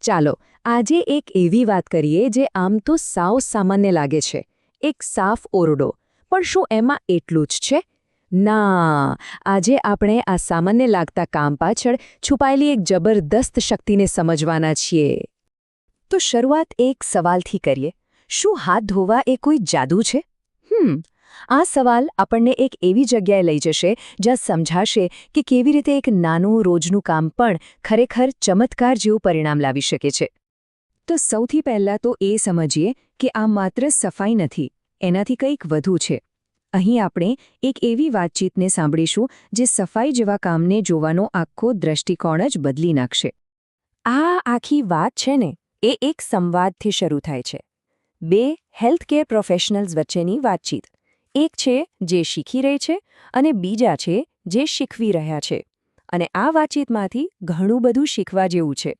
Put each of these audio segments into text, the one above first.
ચાલો, આજે એક એવી વાત કરીએ જે આમ તો સાવ સામાન્ય લાગે છે. એક સાફ ઓરડો. પણ શું એમાં એટલું જ છે? ના, આજે આપણે આ સામાન્ય લાગતા કામ પાછળ છુપાયેલી એક જબરદસ્ત શક્તિને સમજવાના છીએ. તો શરૂઆત એક સવાલથી કરીએ. શું હાથ ધોવા એ કોઈ જાદુ છે? હમ આ સવાલ આપણને એક એવી જગ્યાએ લઈ જશે જ્યાં સમજાશે કે કેવી રીતે એક નાનું રોજનું કામ પણ ખરેખર ચમત્કાર જેવું પરિણામ લાવી શકે છે. તો સૌથી પહેલાં તો એ સમજીએ કે આ માત્ર સફાઈ નથી, એનાથી કંઈક વધુ છે. અહીં આપણે એક એવી વાતચીતને સાંભળીશું જે સફાઈ જેવા કામને જોવાનો આખો દ્રષ્ટિકોણ જ બદલી નાખશે. આ આખી વાત છે ને, એ એક સંવાદથી શરૂ થાય છે. બે હેલ્થકેર પ્રોફેશનલ્સ વચ્ચેની વાતચીત. એક છે જે શીખી રહી છે અને બીજા છે જે શીખવી રહ્યા છે. અને આ વાતચીતમાંથી ઘણું બધું શીખવા જેવું છે.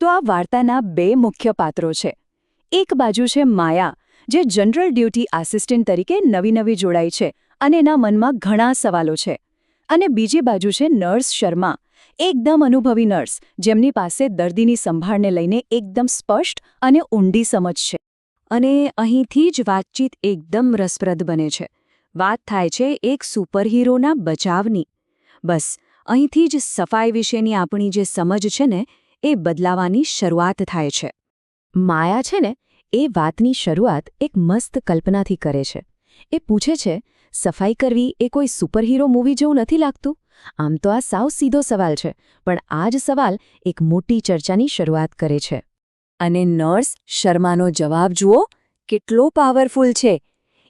તો આ વાર્તાના બે મુખ્ય પાત્રો છે. એક બાજુ છે માયા, જે જનરલ ડ્યુટી આસિસ્ટન્ટ તરીકે નવી નવી જોડાઈ છે અને એના મનમાં ઘણા સવાલો છે. અને બીજી બાજુ છે નર્સ શર્મા, એકદમ અનુભવી નર્સ, જેમની પાસે દર્દીની સંભાળને લઈને એકદમ સ્પષ્ટ અને ઊંડી સમજ છે. અને અહીંથી જ વાતચીત એકદમ રસપ્રદ બને છે. વાત થાય છે એક સુપરહીરોના બચાવની. બસ, અહીંથી જ સફાઈ વિશેની આપણી જે સમજ છે ને, એ બદલાવાની શરૂઆત થાય છે. માયા છે ને, એ વાતની શરૂઆત એક મસ્ત કલ્પનાથી કરે છે. એ પૂછે છે, સફાઈ કરવી એ કોઈ સુપરહીરો મૂવી જેવું નથી લાગતું? આમ તો આ સાવ સીધો સવાલ છે, પણ આ જ સવાલ એક મોટી ચર્ચાની શરૂઆત કરે છે. અને નર્સ શર્માનો જવાબ જુઓ, કેટલો પાવરફુલ છે.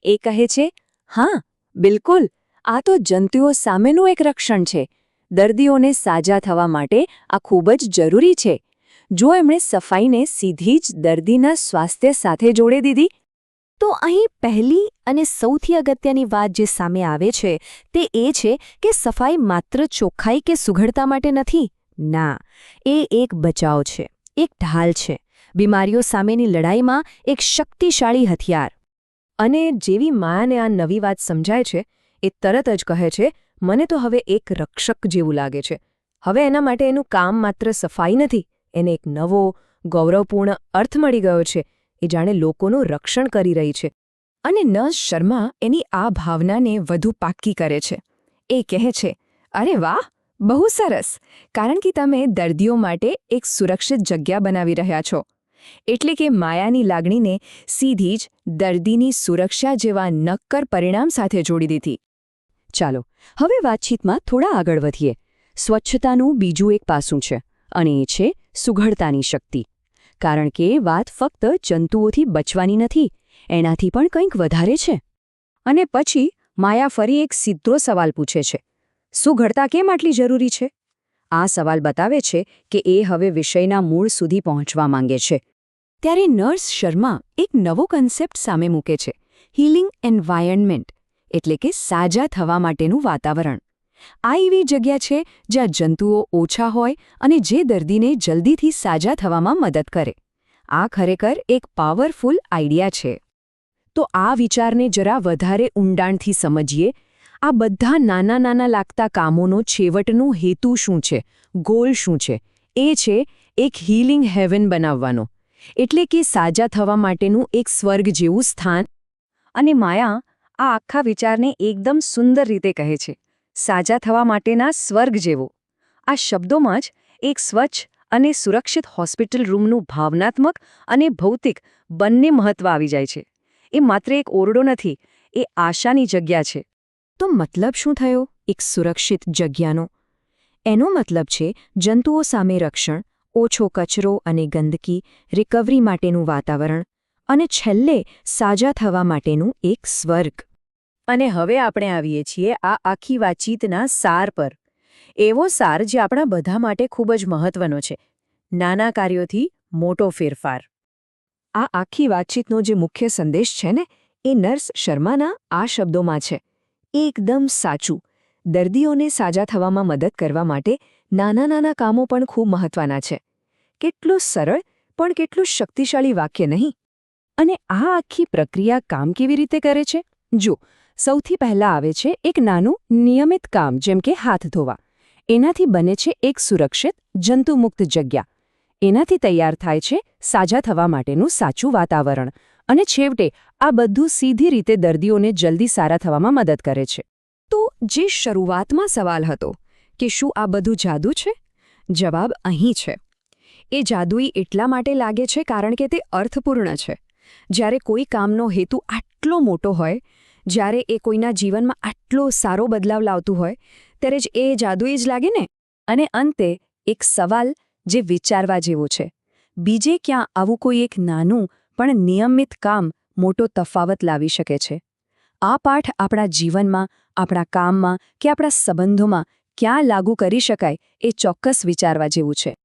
એ કહે છે, હા, બિલકુલ, આ તો જંતુઓ સામેનું એક રક્ષણ છે. દર્દીઓને સાજા થવા માટે આ ખૂબ જ જરૂરી છે. જો એમણે સફાઈને સીધી જ દર્દીના સ્વાસ્થ્ય સાથે જોડે દીધી, તો અહીં પહેલી અને સૌથી અગત્યની વાત જે સામે આવે છે, તે એ છે કે સફાઈ માત્ર ચોખ્ખાઈ કે સુઘડતા માટે નથી. ના, એ એક બચાવ છે, એક ઢાલ છે. બીમારીઓ સામેની લડાઈમાં એક શક્તિશાળી હથિયાર. અને જેવી માયાને આ નવી વાત સમજાય છે, એ તરત જ કહે છે, મને તો હવે એક રક્ષક જેવું લાગે છે. હવે એના માટે એનું કામ માત્ર સફાઈ નથી, એને એક નવો, ગૌરવપૂર્ણ અર્થ મળી ગયો છે. એ જાણે લોકોનું રક્ષણ કરી રહી છે. અને નર્સ શર્મા એની આ ભાવનાને વધુ પાક્કી કરે છે. એ કહે છે, અરે વાહ, બહુ સરસ. કારણ કે તમે દર્દીઓ માટે એક સુરક્ષિત જગ્યા બનાવી રહ્યા છો. એટલે કે માયાની લાગણીને સીધી જ દર્દીની સુરક્ષા જેવા નક્કર પરિણામ સાથે જોડી દીધી. ચાલો, હવે વાતચીતમાં થોડા આગળ વધીએ. સ્વચ્છતાનું બીજું એક પાસું છે, અને એ છે સુઘડતાની શક્તિ. કારણ કે વાત ફક્ત જંતુઓથી બચવાની નથી, એનાથી પણ કંઈક વધારે છે. અને પછી માયા ફરી એક સીધો સવાલ પૂછે છે, સુઘડતા કેમ આટલી જરૂરી છે? આ સવાલ બતાવે છે કે એ હવે વિષયના મૂળ સુધી પહોંચવા માંગે છે. ત્યારે નર્સ શર્મા એક નવો કન્સેપ્ટ સામે મૂકે છે, હીલિંગ એન્વાયરમેન્ટ એટલે કે સાજા થવા માટેનું વાતાવરણ. આ એવી જગ્યા છે જ્યાં જંતુઓ ઓછા હોય અને જે દર્દીને જલ્દીથી સાજા થવામાં મદદ કરે. આ ખરેખર એક પાવરફુલ આઈડિયા છે. તો આ વિચારને જરા વધારે ઊંડાણથી સમજીએ આ બધા નાના નાના લાગતા કામોનો છેવટનું હેતુ શું છે? ગોલ શું છે? એ છે એક હીલિંગ હેવન બનાવવાનો. એટલે કે સાજા થવા માટેનું એક સ્વર્ગ જેવું સ્થાન. અને માયા આ આખા વિચારને એકદમ સુંદર રીતે કહે છે. સાજા થવા માટેના સ્વર્ગ જેવો. આ શબ્દોમાં જ એક સ્વચ્છ અને સુરક્ષિત હોસ્પિટલ રૂમનું ભાવનાત્મક અને ભૌતિક બંને મહત્વ આવી જાય છે. એ માત્ર એક ઓરડો નથી, એ આશાની જગ્યા છે. તો મતલબ શું થયો? એક સુરક્ષિત જગ્યાનો. એનો મતલબ છે, જંતુઓ સામે રક્ષણ, ઓછો કચરો અને ગંદકી રિકવરી માટેનું વાતાવરણ અને છેલ્લે સાજા થવા માટેનું એક સ્વર્ગ. અને હવે આપણે આવીએ છીએ આ આખી વાતચીતના સાર પર. એવો સાર જે આપણા બધા માટે ખૂબ જ મહત્વનો છે. નાના કાર્યોથી મોટો ફેરફાર. આ આખી વાતચીતનો જે મુખ્ય સંદેશ છે ને, એ નર્સ શર્માના આ શબ્દોમાં છે. એકદમ સાચું. દર્દીઓને સાજા થવામાં મદદ કરવા માટે નાના નાના કામો પણ ખૂબ મહત્વના છે. કેટલું સરળ પણ કેટલું શક્તિશાળી વાક્ય નહીં. અને આ આખી પ્રક્રિયા કામ કેવી રીતે કરે છે? જો સૌથી પહેલાં આવે છે એક નાનું, નિયમિત કામ, જેમ કે હાથ ધોવા. એનાથી બને છે એક સુરક્ષિત, જંતુમુક્ત જગ્યા. એનાથી તૈયાર થાય છે સાજા થવા માટેનું સાચું વાતાવરણ. અને છેવટે, આ બધું સીધી રીતે દર્દીઓને જલ્દી સારા થવામાં મદદ કરે છે. તો જે શરૂઆતમાં સવાલ હતો કે શું આ બધું જાદુ છે? જવાબ અહીં છે. એ જાદુઈ એટલા માટે લાગે છે કારણ કે તે અર્થપૂર્ણ છે. જ્યારે કોઈ કામનો હેતુ આટલો મોટો હોય, જ્યારે એ કોઈના જીવનમાં આટલો સારો બદલાવ લાવતું હોય, ત્યારે જ એ જાદુઈ જ લાગે ને? અને અંતે, એક સવાલ જે વિચારવા જેવો છે. બીજે ક્યાં આવું કોઈ એક નાનું પણ નિયમિત કામ મોટો તફાવત લાવી શકે છે? આ પાઠ આપણા જીવનમાં, આપણા કામમાં કે આપણા સંબંધોમાં ક્યાં લાગુ કરી શકાય એ ચોક્કસ વિચારવા જેવું છે.